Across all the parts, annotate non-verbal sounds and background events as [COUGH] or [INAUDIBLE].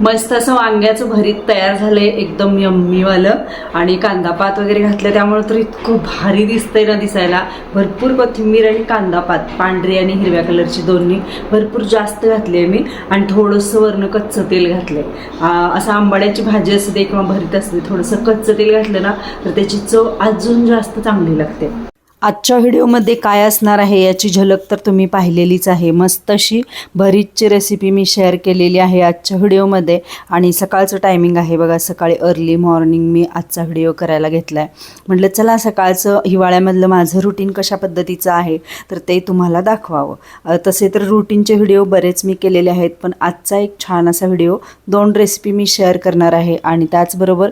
मस्त असं वांग्याचं भरीत तयार झालं आहे एकदम यम्मीवालं. आणि कांदापात वगैरे घातलं त्यामुळे तर इतकं भारी दिसतंय ना दिसायला. भरपूर कोथिंबीर आणि कांदापात पांढरी आणि हिरव्या कलरची दोन्ही भरपूर जास्त घातली आहे मी. आणि थोडंसं वरनं कच्चं तेल घातलं आहे असं आंबाड्याची भाजी असू दे किंवा भरीत असू दे थोडंसं कच्चं तेल घातलं ना तर त्याची चव अजून जास्त चांगली लागते. आजच्या व्हिडिओमध्ये काय असणार आहे याची झलक तर तुम्ही पाहिलेलीच आहे. मस्त अशी भरीतची रेसिपी मी शेअर केलेली आहे आजच्या व्हिडिओमध्ये. आणि सकाळचं टायमिंग आहे बघा सकाळी अर्ली मॉर्निंग मी आजचा व्हिडिओ करायला घेतला आहे म्हटलं चला सकाळचं हिवाळ्यामधलं माझं रुटीन कशा पद्धतीचं आहे तर ते तुम्हाला दाखवावं. तसे तर रुटीनचे व्हिडिओ बरेच मी केलेले आहेत पण आजचा एक छान असा व्हिडिओ दोन रेसिपी मी शेअर करणार आहे. आणि त्याचबरोबर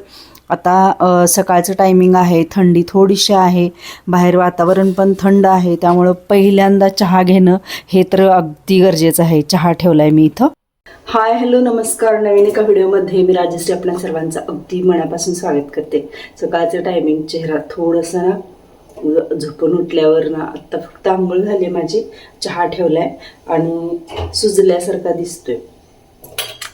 आता सकाळचं टायमिंग आहे थंडी थोडीशी आहे बाहेर वातावरण पण थंड आहे त्यामुळं पहिल्यांदा चहा घेणं हे तर अगदी गरजेचं आहे. चहा ठेवला आहे मी इथं. हाय हॅलो नमस्कार. नवीन एका व्हिडिओमध्ये मी राजश्री आपल्या सर्वांचं अगदी मनापासून स्वागत करते. सकाळचं टायमिंग चेहरा थोडंसं ना झोपून उठल्यावर ना आत्ता फक्त आंघोळ झाली आहे माझी चहा ठेवलाय आणि सुजल्यासारखा दिसतोय.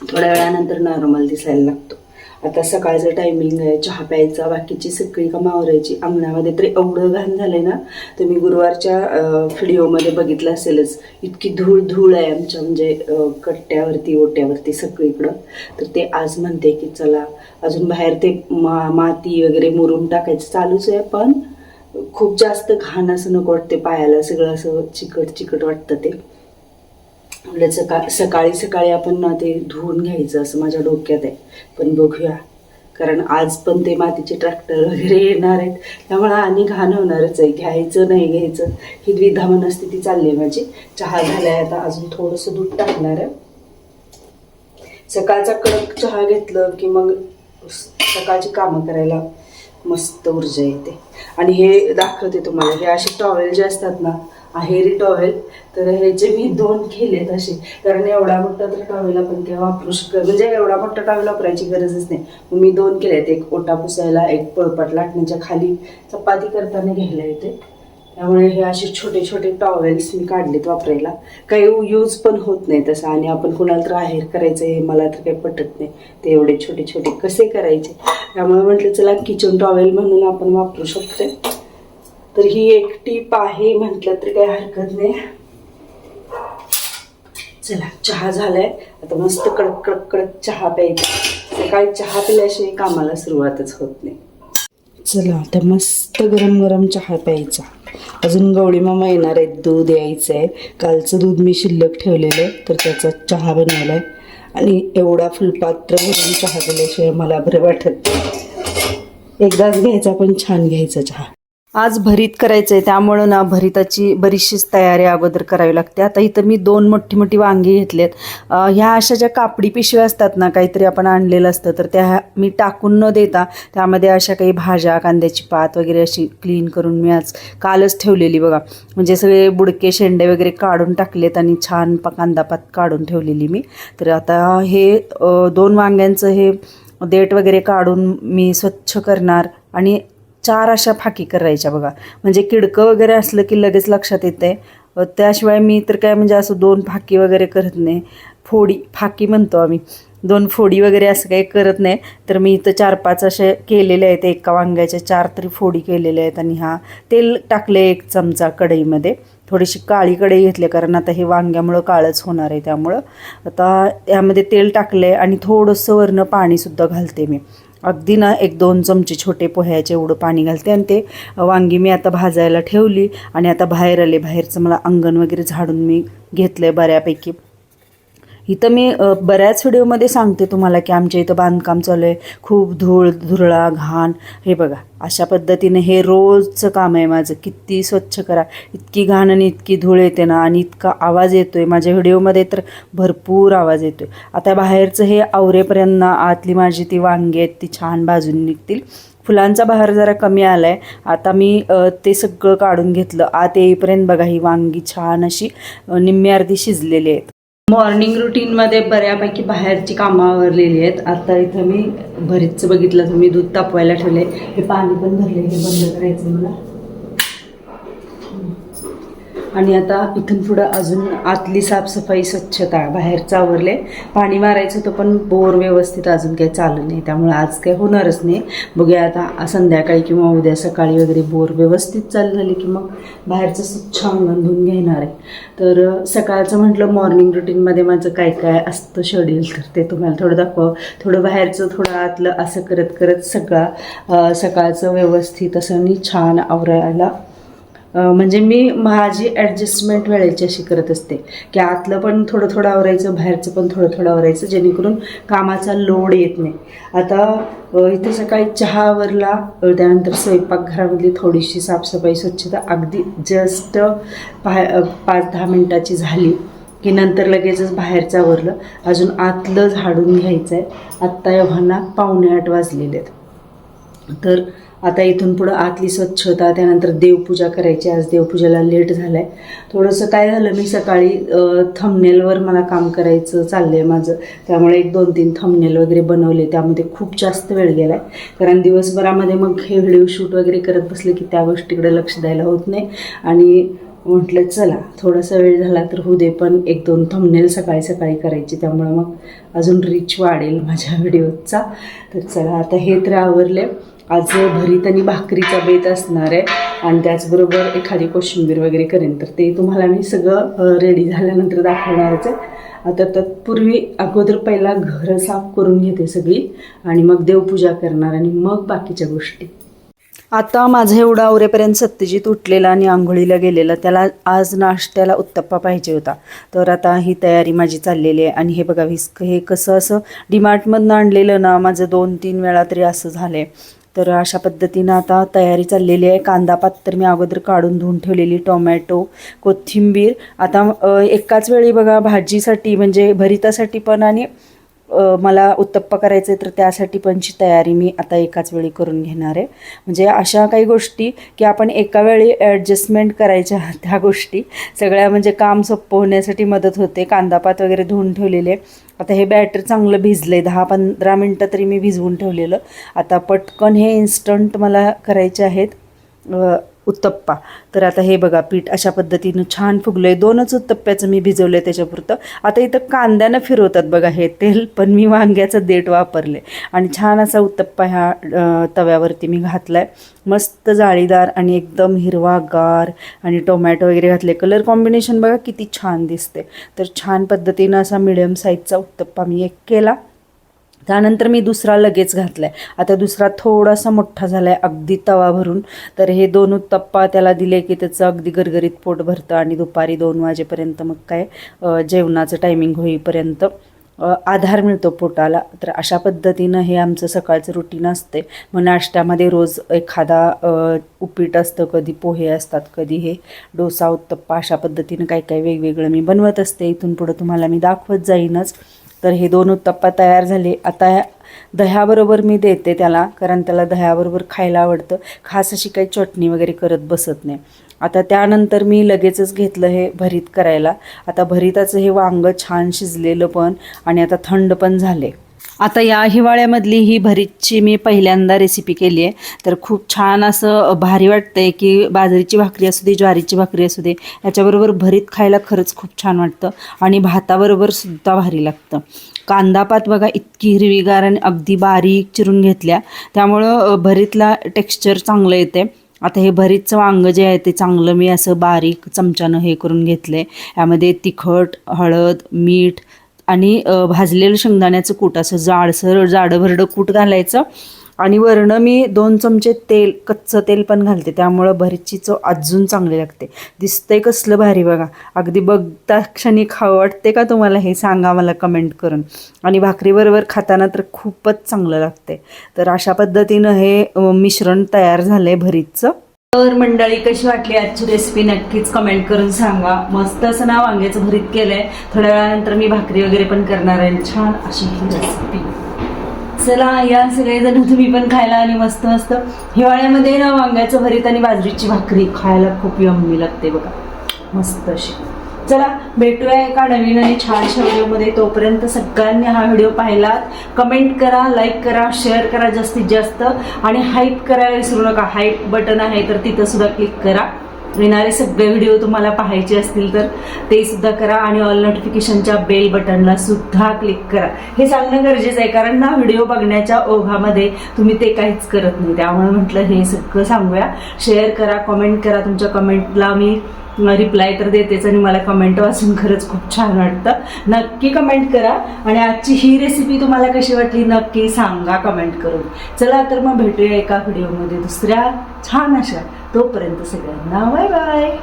थोड्या वेळानंतर नॉर्मल दिसायला लागतो. आता सकाळचं टायमिंग आहे चहा प्यायचा बाकीची सगळी कामं आवरायची. अंगणामध्ये तरी एवढं घाण झालंय ना तुम्ही गुरुवारच्या व्हिडिओमध्ये बघितलं असेलच इतकी धूळ धूळ आहे आमच्या म्हणजे कट्ट्यावरती ओट्यावरती सगळीकडं. तर ते आज म्हणते की चला अजून बाहेर ते मा माती वगैरे मुरून टाकायचं चालूच आहे पण खूप जास्त घाण असं नको वाटते पायाला सगळं असं चिकट चिकट वाटतं ते. म्हटलं सका सकाळी सकाळी आपण ना ते धुवून घ्यायचं असं माझ्या डोक्यात आहे. पण बघूया. कारण आज पण ते मातीचे ट्रॅक्टर वगैरे येणार आहेत. त्यामुळे आणि घाण होणारच आहे. घ्यायचं नाही घ्यायचं. ही द्विधा मनस्थिती चालली आहे माझी. चहा झालाय आता. अजून थोडंसं दूध टाकणार आहे. सकाळचा कडक चहा घेतलं की मग सकाळची कामं करायला मस्त ऊर्जा येते. आणि हे दाखवते तुम्हाला. हे असे टॉवेल जे असतात ना आहेरी टॉवेल. तर ह्याचे मी दोन केलेत असे. कारण एवढा मोठा तर टॉवेल आपण केव्हा वापरू शकतो? म्हणजे एवढा मोठा टॉवेल वापरायची गरजच नाही. मग मी दोन केलेत. एक ओटा पुसायला एक पळपट लाटणीच्या खाली चपाती करताना घ्यायला येते. त्यामुळे हे असे छोटे छोटे टॉवेल्स मी काढलेत वापरायला. काही यूज पण होत नाही तसं. आणि आपण कुणाला तर आहेर करायचं हे मला तर काही पटत नाही. ते एवढे छोटे छोटे कसे करायचे? त्यामुळे म्हटलं चला किचन टॉवेल म्हणून आपण वापरू शकतो तर ही एक टीप आहे म्हटलं तरी काही हरकत नाही. चला चहा झालाय. आता मस्त कडक कडक कडक चहा प्यायचा. सकाळी चहा पिल्याशिवाय कामाला सुरुवातच होत नाही. चला आता मस्त गरम गरम चहा प्यायचा. अजून गवळी मामा येणार आहेत दूध यायचं आहे कालचं दूध मी शिल्लक ठेवलेलं आहे तर त्याचा चहा बनवला आहे आणि एवढा फुलपात्र भरून चहा पिल्याशिवाय मला बरं वाटत नाही. एकदाच घ्यायचा पण छान घ्यायचा चहा. आज भरीत करायचं आहे त्यामुळं ना भरीताची बरीचशीच तयारी अगोदर करावी लागते. आता इथं मी दोन मोठी मोठी वांगी घेतलेत. ह्या अशा ज्या कापडी पिशव्या असतात ना काहीतरी आपण आणलेलं असतं तर त्या मी टाकून न देता त्यामध्ये अशा काही भाज्या कांद्याची पात वगैरे अशी क्लीन करून मी आज कालच ठेवलेली बघा. म्हणजे सगळे बुडके शेंडे वगैरे काढून टाकलेत आणि छान प कांदापात काढून ठेवलेली मी. तर आता हे दोन वांग्यांचं हे देठ वगैरे काढून मी स्वच्छ करणार आणि चार अशा फाकी करायच्या बघा. म्हणजे किडकं वगैरे असलं की लगेच लक्षात येते त्याशिवाय मी तर काय म्हणजे असं दोन फाकी वगैरे करत नाही. फोडी फाकी म्हणतो आम्ही. दोन फोडी वगैरे असं काही करत नाही. तर मी इथं चार पाच असे केलेले आहेत. एका वांग्याच्या चार तरी फोडी केलेल्या आहेत आणि हा तेल टाकले एक चमचा कढईमध्ये. थोडीशी काळी कढई घेतली कारण आता हे वांग्यामुळं काळच होणार आहे त्यामुळं. आता यामध्ये तेल टाकले आणि थोडंसं वरनं पाणीसुद्धा घालते मी. अगदी ना एक दोन चमचे छोटे पोह्याचे एवढं पाणी घालते आणि ते वांगी मी आता भाजायला ठेवली आणि आता बाहेर आले. बाहेरचं मला अंगण वगैरे झाडून मी घेतलं आहे बऱ्यापैकी. इथं मी बऱ्याच व्हिडिओमध्ये सांगते तुम्हाला की आमच्या इथं बांधकाम चालू आहे खूप धूळ धुरळा घाण. हे बघा अशा पद्धतीने हे रोजचं काम आहे माझं. किती स्वच्छ करा. इतकी घाण आणि इतकी धूळ येते ना आणि इतका आवाज येतो आहे माझ्या व्हिडिओमध्ये तर भरपूर आवाज येतो आहे आता बाहेरचं हे आवरेपर्यंत ना आतली माझी ती वांगी आहेत ती छान भाजून निघतील. फुलांचा बहार जरा कमी आला आहे आता मी ते सगळं काढून घेतलं. आत येईपर्यंत बघा ही वांगी छान अशी निम्मी अर्धी शिजलेली आहेत. मॉर्निंग रुटीनमध्ये बऱ्यापैकी बाहेरची कामं आवरलेली आहेत. आता इथं मी भरीतचं बघितलं तर मी दूध तापवायला ठेवले हे पाणी पण भरले हे बंद करायचं मला. आणि आता इथून पुढं अजून आतली साफसफाई स्वच्छता बाहेरचं आवरले पाणी मारायचं होतं पण बोर व्यवस्थित अजून काही चालू नाही. त्यामुळे आज काही होणारच नाही. बघूया आता संध्याकाळी किंवा उद्या सकाळी वगैरे बोर व्यवस्थित चालू झाली की मग बाहेरचं स्वच्छ अंगण धुवून घेणार आहे. तर सकाळचं म्हटलं मॉर्निंग रुटीनमध्ये माझं काय काय असतं शेड्यूल तर ते तुम्हाला थोडं दाखवा. थोडं बाहेरचं थोडं आतलं असं करत करत सगळा सकाळचं व्यवस्थित असं आणि छान आवरायला म्हणजे मी माझी ॲडजस्टमेंट वेळेची अशी करत असते. की आतलं पण थोडं थोडं आवरायचं बाहेरचं पण थोडं थोडं आवरायचं जेणेकरून कामाचा लोड येत नाही. आता इथे सकाळी चहा आवरला त्यानंतर स्वयंपाकघरामधली थोडीशी साफसफाई स्वच्छता अगदी जस्ट पा पाच दहा मिनटाची झाली की नंतर लगेचच बाहेरचं आवरलं. अजून आतलं झाडून घ्यायचं आहे आत्ता एव्हाना पावणे आठ वाजलेले आहेत. तर आता इथून पुढं आतली स्वच्छता त्यानंतर देवपूजा करायची. आज देवपूजेला लेट झालं आहे थोडंसं काय झालं मी सकाळी थंबनेलवर मला काम करायचं चाललं आहे माझं. त्यामुळे एक दोन तीन थंबनेल वगैरे बनवले. त्यामध्ये खूप जास्त वेळ गेला आहे कारण दिवसभरामध्ये मग हे व्हिडिओ शूट वगैरे करत बसले की त्या गोष्टीकडे लक्ष द्यायला होत नाही. आणि म्हटलं चला थोडासा वेळ झाला तर होऊ दे पण एक दोन थंबनेल सकाळी सकाळी करायची. त्यामुळे मग अजून रिच वाढेल माझ्या [LAUGHS] व्हिडिओचा तर चला आता हे तर आवरले आज भरीत आणि भाकरीचा बेत असणार आहे. आणि त्याचबरोबर एखादी कोशिंबीर वगैरे करेन. तर ते तुम्हाला मी सगळं रेडी झाल्यानंतर दाखवणारच आहे. आता तत्पूर्वी अगोदर पहिला घर साफ करून घेते सगळी. आणि मग देवपूजा करणार आणि मग बाकीच्या गोष्टी. आता माझं एवढा आवरेपर्यंत सत्यजित उठलेला आणि आंघोळीला गेलेला. त्याला आज नाश्त्याला उत्तप्पा पाहिजे होता. तर आता ही तयारी माझी चाललेली आहे. आणि हे बघा विस्क हे कसं असं डीमार्टमधनं आणलेलं ना माझं दोन तीन वेळा तरी असं झालं आहे तर अशा पद्धतीनं आता तयारी चाललेली आहे. कांदा पात तर मी अगोदर काढून धुवून ठेवलेली टोमॅटो कोथिंबीर. आता एकाच वेळी बघा भाजीसाठी म्हणजे भरितासाठी पण आणि मला उत्तप्पा करायचं आहे तर त्यासाठी पणची तयारी मी आता एकाच वेळी करून घेणार आहे. म्हणजे अशा काही गोष्टी की आपण एका वेळी ॲडजस्टमेंट करायच्या [LAUGHS] त्या गोष्टी. सगळ्या म्हणजे काम सोपं होण्यासाठी मदत होते. कांदापात वगैरे धुवून ठेवलेले. आता हे बॅटर चांगलं भिजलं आहे दहा पंधरा मिनटं तरी मी भिजवून ठेवलेलं. आता पटकन हे इन्स्टंट मला करायचे आहेत. उत्तप्पा. तर आता हे बघा पीठ अशा पद्धतीनं छान फुगलं आहे दोनच उत्तप्प्याचं मी भिजवलं आहे त्याच्यापुरतं. आता इथं कांद्यानं फिरवतात बघा हे तेल पण मी वांग्याचं देठ वापरले आणि छान असा उत्तप्पा ह्या तव्यावरती मी घातला आहे मस्त जाळीदार आणि एकदम हिरवागार आणि टोमॅटो वगैरे घातले कलर कॉम्बिनेशन बघा किती छान दिसते तर छान पद्धतीनं असा मिडियम साईजचा उत्तप्पा मी एक केला. त्यानंतर मी दुसरा लगेच घातला आहे आता दुसरा थोडासा मोठा झाला आहे अगदी तवा भरून. तर हे दोन उत्तप्पा त्याला दिले की त्याचं अगदी गरगरीत पोट भरतं आणि दुपारी दोन वाजेपर्यंत मग काय जेवणाचं टायमिंग होईपर्यंत आधार मिळतो पोटाला. तर अशा पद्धतीनं हे आमचं सकाळचं रुटीन असते मग नाश्त्यामध्ये रोज एखादा उपीट असतं कधी पोहे असतात कधी हे डोसा उत्तप्पा अशा पद्धतीनं काही काही वेगवेगळं मी बनवत असते. इथून पुढं तुम्हाला मी दाखवत जाईनच. तर हे दोन उत्तप्पा तयार झाले. आता दह्याबरोबर मी देते त्याला कारण त्याला दह्याबरोबर खायला आवडतं. खास अशी काही चटणी वगैरे करत बसत नाही. आता त्यानंतर मी लगेचच घेतलं हे भरीत करायला. आता भरीताचं हे वांगं छान शिजलेलं पण आणि आता थंड पण झाले. आता या हिवाळ्यामधली ही भरीतची मी पहिल्यांदा रेसिपी केली आहे. तर खूप छान असं भारी वाटतंय की बाजरीची भाकरी असू दे ज्वारीची भाकरी असू दे याच्याबरोबर भरीत खायला खरंच खूप छान वाटतं आणि भाताबरोबर सुद्धा भारी लागतं. कांदापात बघा इतकी हिरवीगार आणि अगदी बारीक चिरून घेतल्या. त्यामुळं भरीतला टेक्स्चर चांगलं येते आता हे भरीतचं वांग जे आहे ते चांगलं मी असं बारीक चमच्यानं हे करून घेतलं आहे यामध्ये तिखट हळद मीठ आणि भाजलेलं शेंगदाण्याचं कूट असं जाडसर जाडं भरडं कूट घालायचं. आणि वरनं मी दोन चमचे तेल कच्चं तेल पण घालते. त्यामुळं भरीतची चव अजून चांगली लागते. दिसतंय कसलं भारी बघा. अगदी बघता क्षणी खावं वाटते का तुम्हाला हे सांगा मला कमेंट करून. आणि भाकरीबरोबर खाताना तर खूपच चांगलं लागते तर अशा पद्धतीनं हे मिश्रण तयार झालं आहे भरीतचं तर मंडळी कशी वाटली आजची रेसिपी नक्कीच कमेंट करून सांगा. मस्त असं ना वांग्याचं भरीत केलंय. थोड्या वेळानंतर मी भाकरी वगैरे पण करणार आहे. छान अशी ही रेसिपी चला या सगळेजण तुम्ही पण खायला आणि मस्त मस्त. हिवाळ्यामध्ये ना वांग्याचं भरीत आणि बाजरीची भाकरी खायला खूप यम्मी लागते बघा. मस्त अशी. चला भेटूया एका नवीन आणि छानशा व्हिडिओमध्ये तोपर्यंत सगळ्यांनी हा व्हिडिओ पाहिलात. कमेंट करा लाईक करा शेअर करा जास्तीत जास्त. आणि हाईप करायला विसरू नका. हाईप बटन आहे तर तिथं सुद्धा क्लिक करा. येणारे सगळे व्हिडिओ तुम्हाला पाहायचे असतील तर ते सुद्धा करा आणि ऑल नोटिफिकेशनच्या बेल बटनला सुद्धा क्लिक करा. हे सांगणं गरजेचं आहे कारण ना व्हिडिओ बघण्याच्या ओघामध्ये तुम्ही ते काहीच करत नाही. त्यामुळे म्हटलं हे सगळं सांगूया. शेअर करा कमेंट करा. तुमच्या कमेंटला मी रिप्लाय तर देतेच आणि मला कमेंट वाचून खरंच खूप छान वाटतं. नक्की कमेंट करा. आणि आजची ही रेसिपी तुम्हाला कशी वाटली नक्की सांगा कमेंट करून. चला तर मग भेटूया एका व्हिडिओमध्ये दुसऱ्या छान अशा. तोपर्यंत सगळ्यांना बाय बाय